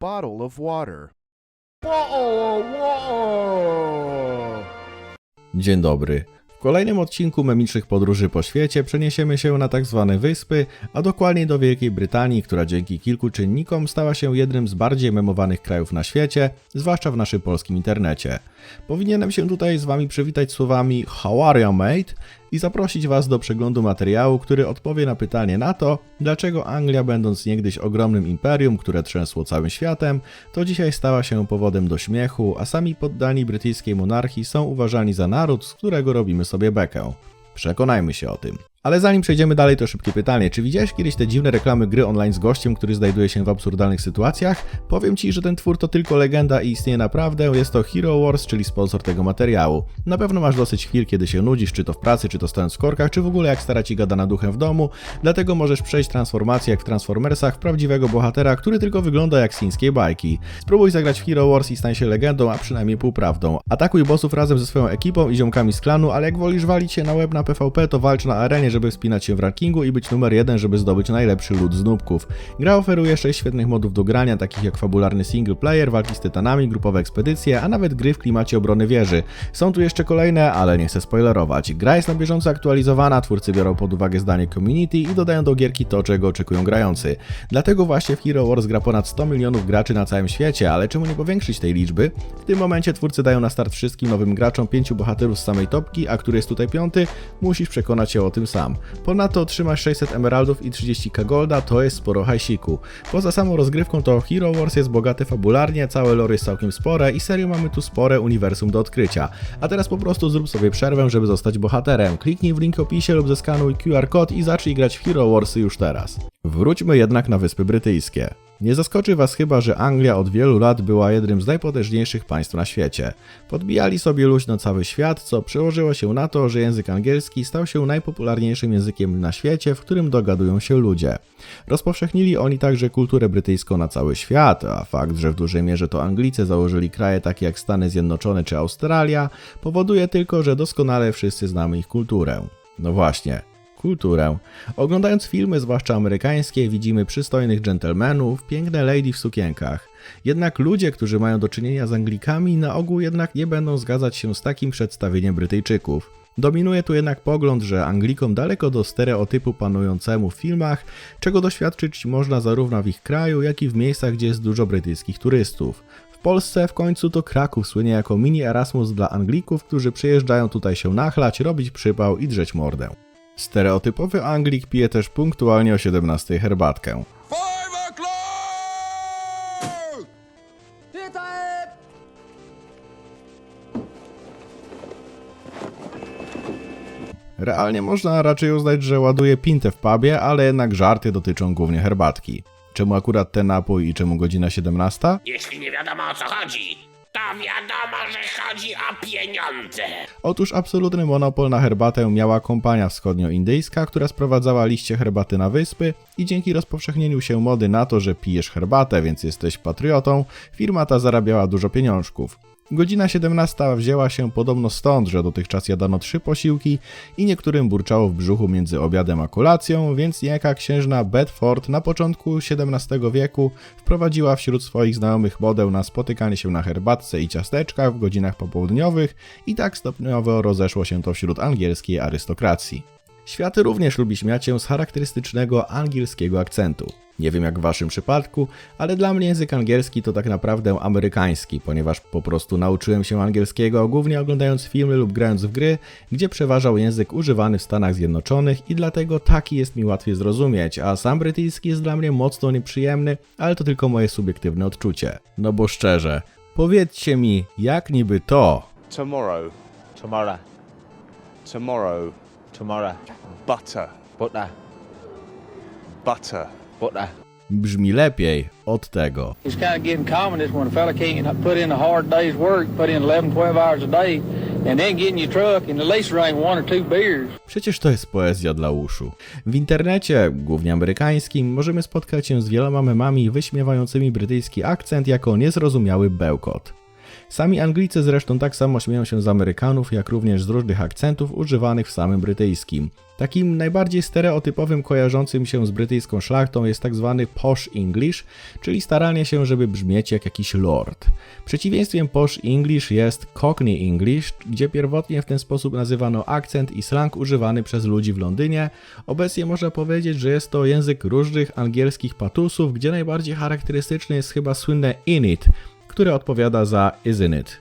bottle of water. Dzień dobry. W kolejnym odcinku memicznych podróży po świecie przeniesiemy się na tak zwane wyspy, a dokładniej do Wielkiej Brytanii, która dzięki kilku czynnikom stała się jednym z bardziej memowanych krajów na świecie, zwłaszcza w naszym polskim internecie. Powinienem się tutaj z wami przywitać słowami How are you, mate? I zaprosić was do przeglądu materiału, który odpowie na pytanie na to, dlaczego Anglia, będąc niegdyś ogromnym imperium, które trzęsło całym światem, to dzisiaj stała się powodem do śmiechu, a sami poddani brytyjskiej monarchii są uważani za naród, z którego robimy sobie bekę. Przekonajmy się o tym. Ale zanim przejdziemy dalej, to szybkie pytanie. Czy widziałeś kiedyś te dziwne reklamy gry online z gościem, który znajduje się w absurdalnych sytuacjach? Powiem ci, że ten twór to tylko legenda i istnieje naprawdę. Jest to Hero Wars, czyli sponsor tego materiału. Na pewno masz dosyć chwil, kiedy się nudzisz, czy to w pracy, czy to stojąc w korkach, czy w ogóle jak stara ci gada na duchem w domu. Dlatego możesz przejść transformację jak w Transformersach prawdziwego bohatera, który tylko wygląda jak z chińskiej bajki. Spróbuj zagrać w Hero Wars i stań się legendą, a przynajmniej półprawdą. Atakuj bossów razem ze swoją ekipą i ziomkami z klanu, ale jak wolisz walić się na web na PvP, to walcz na arenie, żeby wspinać się w rankingu i być numer jeden, żeby zdobyć najlepszy lud z nubków. Gra oferuje 6 świetnych modów do grania, takich jak fabularny single player, walki z tytanami, grupowe ekspedycje, a nawet gry w klimacie obrony wieży. Są tu jeszcze kolejne, ale nie chcę spoilerować. Gra jest na bieżąco aktualizowana, twórcy biorą pod uwagę zdanie community i dodają do gierki to, czego oczekują grający. Dlatego właśnie w Hero Wars gra ponad 100 milionów graczy na całym świecie, ale czemu nie powiększyć tej liczby? W tym momencie twórcy dają na start wszystkim nowym graczom pięciu bohaterów z samej topki, a który jest tutaj piąty, musisz przekonać się o tym sam. Ponadto otrzymasz 600 emeraldów i 30k golda, to jest sporo hajsiku. Poza samą rozgrywką to Hero Wars jest bogate fabularnie, całe lore jest całkiem spore i serio mamy tu spore uniwersum do odkrycia. A teraz po prostu zrób sobie przerwę, żeby zostać bohaterem. Kliknij w link opisie lub zeskanuj QR kod i zacznij grać w Hero Warsy już teraz. Wróćmy jednak na Wyspy Brytyjskie. Nie zaskoczy Was chyba, że Anglia od wielu lat była jednym z najpotężniejszych państw na świecie. Podbijali sobie luźno cały świat, co przełożyło się na to, że język angielski stał się najpopularniejszym językiem na świecie, w którym dogadują się ludzie. Rozpowszechnili oni także kulturę brytyjską na cały świat, a fakt, że w dużej mierze to Anglicy założyli kraje takie jak Stany Zjednoczone czy Australia, powoduje tylko, że doskonale wszyscy znamy ich kulturę. No właśnie, kulturę. Oglądając filmy, zwłaszcza amerykańskie, widzimy przystojnych dżentelmenów, piękne lady w sukienkach. Jednak ludzie, którzy mają do czynienia z Anglikami, na ogół jednak nie będą zgadzać się z takim przedstawieniem Brytyjczyków. Dominuje tu jednak pogląd, że Anglikom daleko do stereotypu panującemu w filmach, czego doświadczyć można zarówno w ich kraju, jak i w miejscach, gdzie jest dużo brytyjskich turystów. W Polsce w końcu to Kraków słynie jako mini Erasmus dla Anglików, którzy przyjeżdżają tutaj się nachlać, robić przypał i drzeć mordę. Stereotypowy Anglik pije też punktualnie o 17 herbatkę. Realnie można raczej uznać, że ładuje pintę w pubie, ale jednak żarty dotyczą głównie herbatki. Czemu akurat ten napój i czemu godzina 17? Jeśli nie wiadomo o co chodzi, to wiadomo, że chodzi o pieniądze. Otóż absolutny monopol na herbatę miała kompania wschodnioindyjska, która sprowadzała liście herbaty na wyspy i dzięki rozpowszechnieniu się mody na to, że pijesz herbatę, więc jesteś patriotą, firma ta zarabiała dużo pieniążków. Godzina 17 wzięła się podobno stąd, że dotychczas jadano trzy posiłki i niektórym burczało w brzuchu między obiadem a kolacją, więc niejaka księżna Bedford na początku XVII wieku wprowadziła wśród swoich znajomych modę na spotykanie się na herbatce i ciasteczkach w godzinach popołudniowych i tak stopniowo rozeszło się to wśród angielskiej arystokracji. Świat również lubi śmiać się z charakterystycznego angielskiego akcentu. Nie wiem jak w waszym przypadku, ale dla mnie język angielski to tak naprawdę amerykański, ponieważ po prostu nauczyłem się angielskiego głównie oglądając filmy lub grając w gry, gdzie przeważał język używany w Stanach Zjednoczonych i dlatego taki jest mi łatwiej zrozumieć, a sam brytyjski jest dla mnie mocno nieprzyjemny, ale to tylko moje subiektywne odczucie. No bo szczerze, powiedzcie mi, jak niby to Tomorrow. Tomorrow. Tomorrow. Tomorrow. Butter. Butter. Butter. Butter. brzmi lepiej od tego. It's kind of getting common is when a fella can't put in a hard day's work, put in 11, 12 hours a day. Przecież to jest poezja dla uszu. W internecie, głównie amerykańskim, możemy spotkać się z wieloma memami wyśmiewającymi brytyjski akcent jako niezrozumiały bełkot. Sami Anglicy zresztą tak samo śmieją się z Amerykanów, jak również z różnych akcentów używanych w samym brytyjskim. Takim najbardziej stereotypowym kojarzącym się z brytyjską szlachtą jest tak zwany posh English, czyli staranie się, żeby brzmieć jak jakiś lord. Przeciwieństwem posh English jest Cockney English, gdzie pierwotnie w ten sposób nazywano akcent i slang używany przez ludzi w Londynie. Obecnie można powiedzieć, że jest to język różnych angielskich patusów, gdzie najbardziej charakterystyczny jest chyba słynne in it, które odpowiada za isn't it.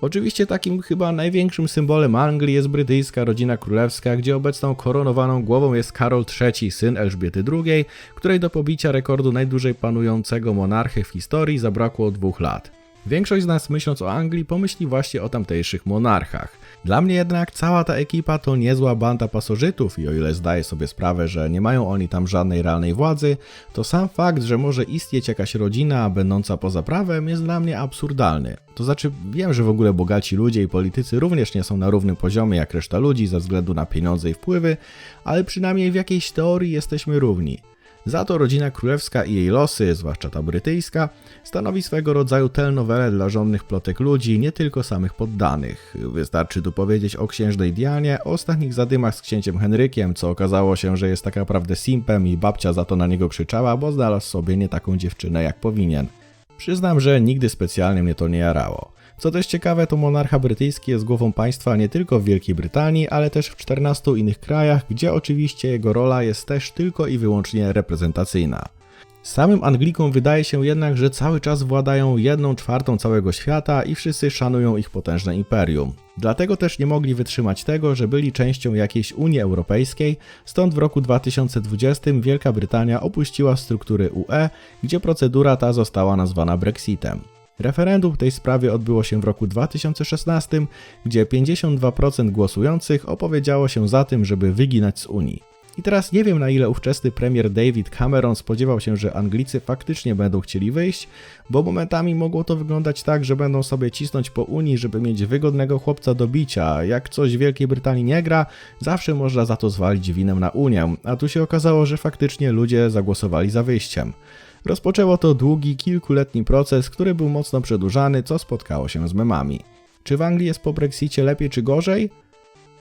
Oczywiście takim chyba największym symbolem Anglii jest brytyjska rodzina królewska, gdzie obecną koronowaną głową jest Karol III, syn Elżbiety II, której do pobicia rekordu najdłużej panującego monarchy w historii zabrakło dwóch lat. Większość z nas myśląc o Anglii pomyśli właśnie o tamtejszych monarchach. Dla mnie jednak cała ta ekipa to niezła banda pasożytów i o ile zdaję sobie sprawę, że nie mają oni tam żadnej realnej władzy, to sam fakt, że może istnieć jakaś rodzina będąca poza prawem jest dla mnie absurdalny. To znaczy wiem, że w ogóle bogaci ludzie i politycy również nie są na równym poziomie jak reszta ludzi ze względu na pieniądze i wpływy, ale przynajmniej w jakiejś teorii jesteśmy równi. Za to rodzina królewska i jej losy, zwłaszcza ta brytyjska, stanowi swego rodzaju telnowelę dla żonnych plotek ludzi, nie tylko samych poddanych. Wystarczy tu powiedzieć o księżnej Dianie, o ostatnich zadymach z księciem Henrykiem, co okazało się, że jest tak naprawdę simpem i babcia za to na niego krzyczała, bo znalazł sobie nie taką dziewczynę jak powinien. Przyznam, że nigdy specjalnie mnie to nie jarało. Co też ciekawe, to monarcha brytyjski jest głową państwa nie tylko w Wielkiej Brytanii, ale też w 14 innych krajach, gdzie oczywiście jego rola jest też tylko i wyłącznie reprezentacyjna. Samym Anglikom wydaje się jednak, że cały czas władają jedną czwartą całego świata i wszyscy szanują ich potężne imperium. Dlatego też nie mogli wytrzymać tego, że byli częścią jakiejś Unii Europejskiej, stąd w roku 2020 Wielka Brytania opuściła struktury UE, gdzie procedura ta została nazwana Brexitem. Referendum w tej sprawie odbyło się w roku 2016, gdzie 52% głosujących opowiedziało się za tym, żeby wyginać z Unii. I teraz nie wiem na ile ówczesny premier David Cameron spodziewał się, że Anglicy faktycznie będą chcieli wyjść, bo momentami mogło to wyglądać tak, że będą sobie cisnąć po Unii, żeby mieć wygodnego chłopca do bicia. Jak coś w Wielkiej Brytanii nie gra, zawsze można za to zwalić winę na Unię, a tu się okazało, że faktycznie ludzie zagłosowali za wyjściem. Rozpoczęło to długi, kilkuletni proces, który był mocno przedłużany, co spotkało się z memami. Czy w Anglii jest po Brexicie lepiej czy gorzej?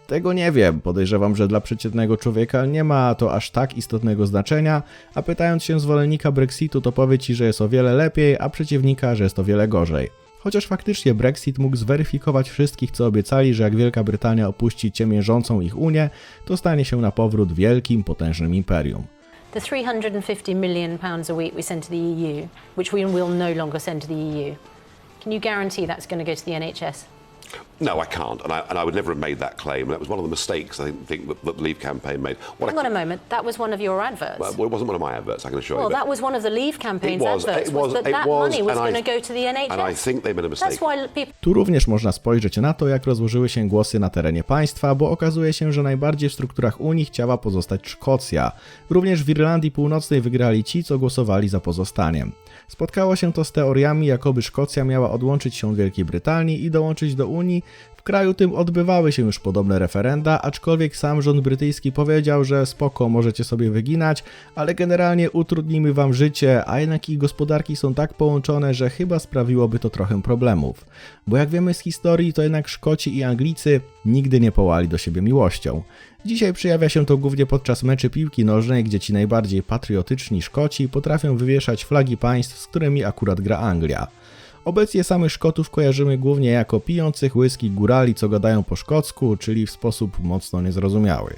Tego nie wiem. Podejrzewam, że dla przeciętnego człowieka nie ma to aż tak istotnego znaczenia, a pytając się zwolennika Brexitu, to powie ci, że jest o wiele lepiej, a przeciwnika, że jest o wiele gorzej. Chociaż faktycznie Brexit mógł zweryfikować wszystkich, co obiecali, że jak Wielka Brytania opuści ciemiężącą ich Unię, to stanie się na powrót wielkim, potężnym imperium. The 350 million pounds a week we send to the EU, which we will no longer send to the EU, can you guarantee that's going to go to the NHS? No, I can't, and I, and I would never have made that claim. That was one of the mistakes I think, that, that the Leave campaign made. What Hang I, on a moment, that was one of your adverts. well, it wasn't one of my adverts, I can assure well, you. that was one of the Leave campaign's it was, adverts. it was, that it that was, money was going to go to the NHS. And I think they made a mistake. That's why people. Tu również można spojrzeć na to, jak rozłożyły się głosy na terenie państwa, bo okazuje się, że najbardziej w strukturach Unii chciała pozostać Szkocja. Również w Irlandii Północnej wygrali ci, co głosowali za pozostaniem. Spotkało się to z teoriami, jakoby Szkocja miała odłączyć się od Wielkiej Brytanii i dołączyć do Unii. W kraju tym odbywały się już podobne referenda, aczkolwiek sam rząd brytyjski powiedział, że spoko, możecie sobie wyginać, ale generalnie utrudnimy wam życie, a jednak ich gospodarki są tak połączone, że chyba sprawiłoby to trochę problemów. Bo jak wiemy z historii, to jednak Szkoci i Anglicy nigdy nie połali do siebie miłością. Dzisiaj przejawia się to głównie podczas meczy piłki nożnej, gdzie ci najbardziej patriotyczni Szkoci potrafią wywieszać flagi państw, z którymi akurat gra Anglia. Obecnie samych Szkotów kojarzymy głównie jako pijących whisky górali, co gadają po szkocku, czyli w sposób mocno niezrozumiały.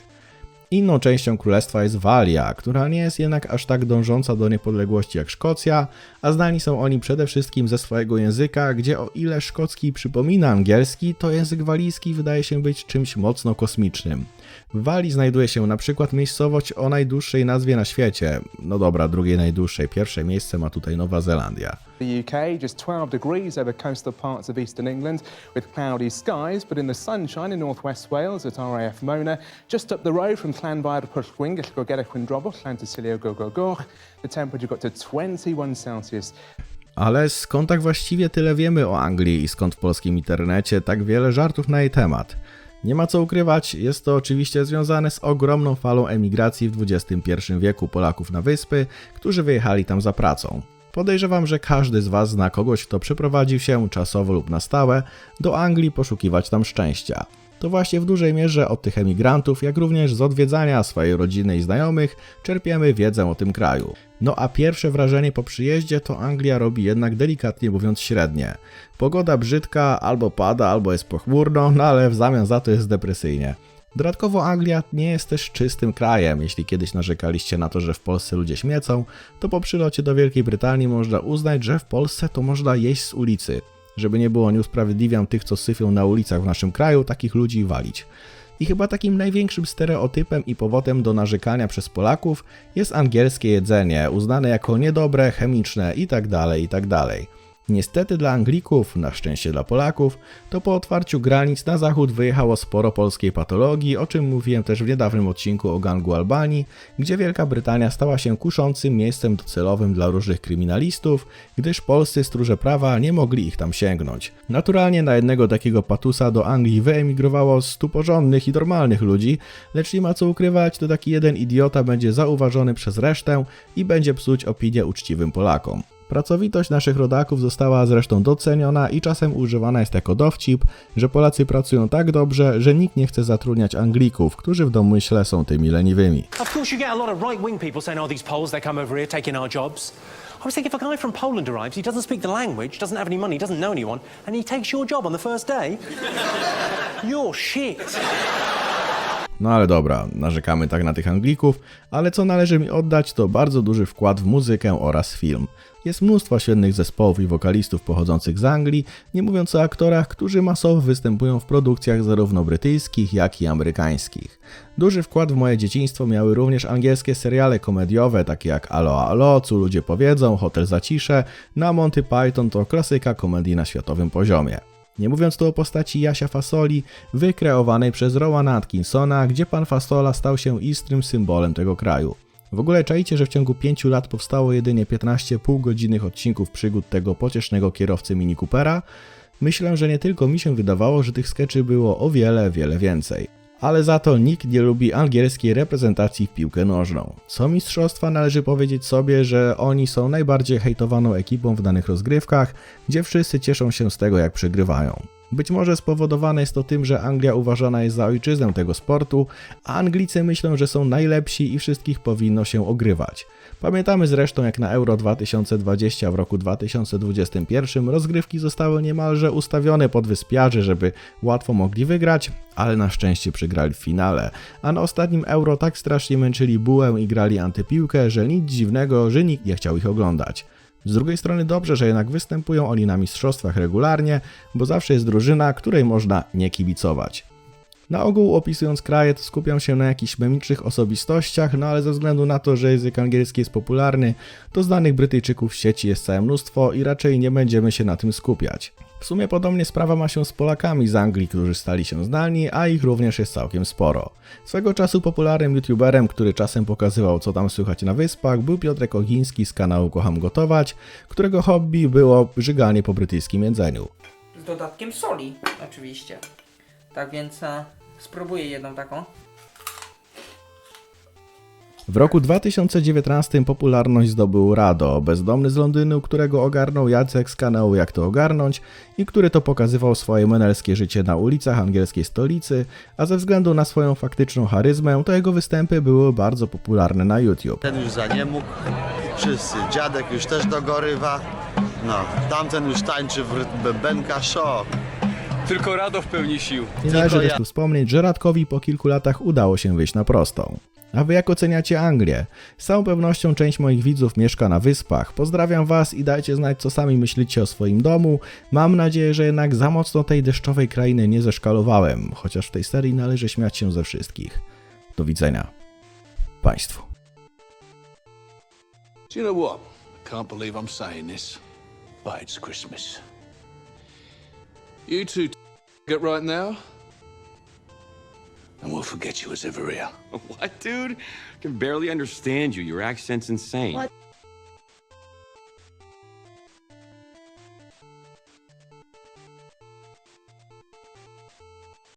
Inną częścią królestwa jest Walia, która nie jest jednak aż tak dążąca do niepodległości jak Szkocja, a znani są oni przede wszystkim ze swojego języka, gdzie o ile szkocki przypomina angielski, to język walijski wydaje się być czymś mocno kosmicznym. W Walii znajduje się na przykład miejscowość o najdłuższej nazwie na świecie. No dobra, drugiej najdłuższej, pierwsze miejsce ma tutaj Nowa Zelandia. The UK, just 12 degrees over coastal parts of eastern England with cloudy skies, but in the sunshine in northwest Wales at RAF Mona, just up the road from Llanfair Pwllgwyn, Gellgorgera Quindrobwll, Llantysilio Gogogoch, the temperature got to 21 Celsius. Ale skąd tak właściwie tyle wiemy o Anglii i skąd w polskim internecie tak wiele żartów na jej temat? Nie ma co ukrywać, jest to oczywiście związane z ogromną falą emigracji w XXI wieku Polaków na wyspy, którzy wyjechali tam za pracą. Podejrzewam, że każdy z Was zna kogoś, kto przeprowadził się czasowo lub na stałe do Anglii poszukiwać tam szczęścia. To właśnie w dużej mierze od tych emigrantów, jak również z odwiedzania swojej rodziny i znajomych, czerpiemy wiedzę o tym kraju. No a pierwsze wrażenie po przyjeździe to Anglia robi jednak delikatnie mówiąc średnie. Pogoda brzydka, albo pada, albo jest pochmurno, no ale w zamian za to jest depresyjnie. Dodatkowo Anglia nie jest też czystym krajem. Jeśli kiedyś narzekaliście na to, że w Polsce ludzie śmiecą, to po przylocie do Wielkiej Brytanii można uznać, że w Polsce to można jeść z ulicy. Żeby nie było, nie usprawiedliwiam tych, co syfią na ulicach w naszym kraju, takich ludzi walić. I chyba takim największym stereotypem i powodem do narzekania przez Polaków jest angielskie jedzenie, uznane jako niedobre, chemiczne itd. itd. Niestety dla Anglików, na szczęście dla Polaków, to po otwarciu granic na zachód wyjechało sporo polskiej patologii, o czym mówiłem też w niedawnym odcinku o gangu Albanii, gdzie Wielka Brytania stała się kuszącym miejscem docelowym dla różnych kryminalistów, gdyż polscy stróże prawa nie mogli ich tam sięgnąć. Naturalnie na jednego takiego patusa do Anglii wyemigrowało stu porządnych i normalnych ludzi, lecz nie ma co ukrywać, to taki jeden idiota będzie zauważony przez resztę i będzie psuć opinię uczciwym Polakom. Pracowitość naszych rodaków została zresztą doceniona i czasem używana jest jako dowcip, że Polacy pracują tak dobrze, że nikt nie chce zatrudniać Anglików, którzy w domyśle są tymi leniwymi. Of course, you get a lot of right wing people saying, oh, these Poles, they come over here taking our jobs. I was thinking, if a guy from Poland arrives, he doesn't speak the language, doesn't have any money, doesn't know anyone, and he takes your job on the first day, you're shit. No ale dobra, narzekamy tak na tych Anglików, ale co należy mi oddać to bardzo duży wkład w muzykę oraz film. Jest mnóstwo świetnych zespołów i wokalistów pochodzących z Anglii, nie mówiąc o aktorach, którzy masowo występują w produkcjach zarówno brytyjskich, jak i amerykańskich. Duży wkład w moje dzieciństwo miały również angielskie seriale komediowe, takie jak Alo Alo, Co ludzie powiedzą, Hotel Zacisze, na Monty Python to klasyka komedii na światowym poziomie. Nie mówiąc tu o postaci Jasia Fasoli, wykreowanej przez Rowana Atkinsona, gdzie pan Fasola stał się istrym symbolem tego kraju. W ogóle czajcie, że w ciągu 5 lat powstało jedynie 15 półgodzinnych odcinków przygód tego pociesznego kierowcy Mini Coopera? Myślę, że nie tylko mi się wydawało, że tych skeczy było o wiele, wiele więcej. Ale za to nikt nie lubi angielskiej reprezentacji w piłkę nożną. Co mistrzostwa należy powiedzieć sobie, że oni są najbardziej hejtowaną ekipą w danych rozgrywkach, gdzie wszyscy cieszą się z tego jak przegrywają. Być może spowodowane jest to tym, że Anglia uważana jest za ojczyznę tego sportu, a Anglicy myślą, że są najlepsi i wszystkich powinno się ogrywać. Pamiętamy zresztą jak na Euro 2020 w roku 2021 rozgrywki zostały niemalże ustawione pod wyspiarzy, żeby łatwo mogli wygrać, ale na szczęście przegrali w finale. A na ostatnim Euro tak strasznie męczyli bułę i grali antypiłkę, że nic dziwnego, że nikt nie chciał ich oglądać. Z drugiej strony dobrze, że jednak występują oni na mistrzostwach regularnie, bo zawsze jest drużyna, której można nie kibicować. Na ogół opisując kraje, to skupiam się na jakichś memicznych osobistościach, no ale ze względu na to, że język angielski jest popularny, to znanych Brytyjczyków w sieci jest całe mnóstwo i raczej nie będziemy się na tym skupiać. W sumie podobnie sprawa ma się z Polakami z Anglii, którzy stali się znani, a ich również jest całkiem sporo. Swego czasu popularnym youtuberem, który czasem pokazywał co tam słychać na wyspach, był Piotrek Ogiński z kanału Kocham Gotować, którego hobby było żyganie po brytyjskim jedzeniu. Z dodatkiem soli, oczywiście. Tak więc e, spróbuję jedną taką. W roku 2019 popularność zdobył Rado, bezdomny z Londynu, którego ogarnął Jacek z kanału Jak to ogarnąć i który to pokazywał swoje menelskie życie na ulicach angielskiej stolicy, a ze względu na swoją faktyczną charyzmę, to jego występy były bardzo popularne na YouTube. Ten już za nie mógł, wszyscy. Dziadek już też dogorywa. No, tamten już tańczy w rytm bębenka, szok. Tylko Rado w pełni sił. Nie należy ja. też tu wspomnieć, że Radkowi po kilku latach udało się wyjść na prostą. A wy jak oceniacie Anglię? Z całą pewnością część moich widzów mieszka na wyspach. Pozdrawiam was i dajcie znać co sami myślicie o swoim domu. Mam nadzieję, że jednak za mocno tej deszczowej krainy nie zeszkalowałem, chociaż w tej serii należy śmiać się ze wszystkich. Do widzenia. Państwu. Do you know what? I can't believe I'm saying this, but it's Christmas. You two get right now, and we'll forget you as ever here. What, dude? I can barely understand you. Your accent's insane. What?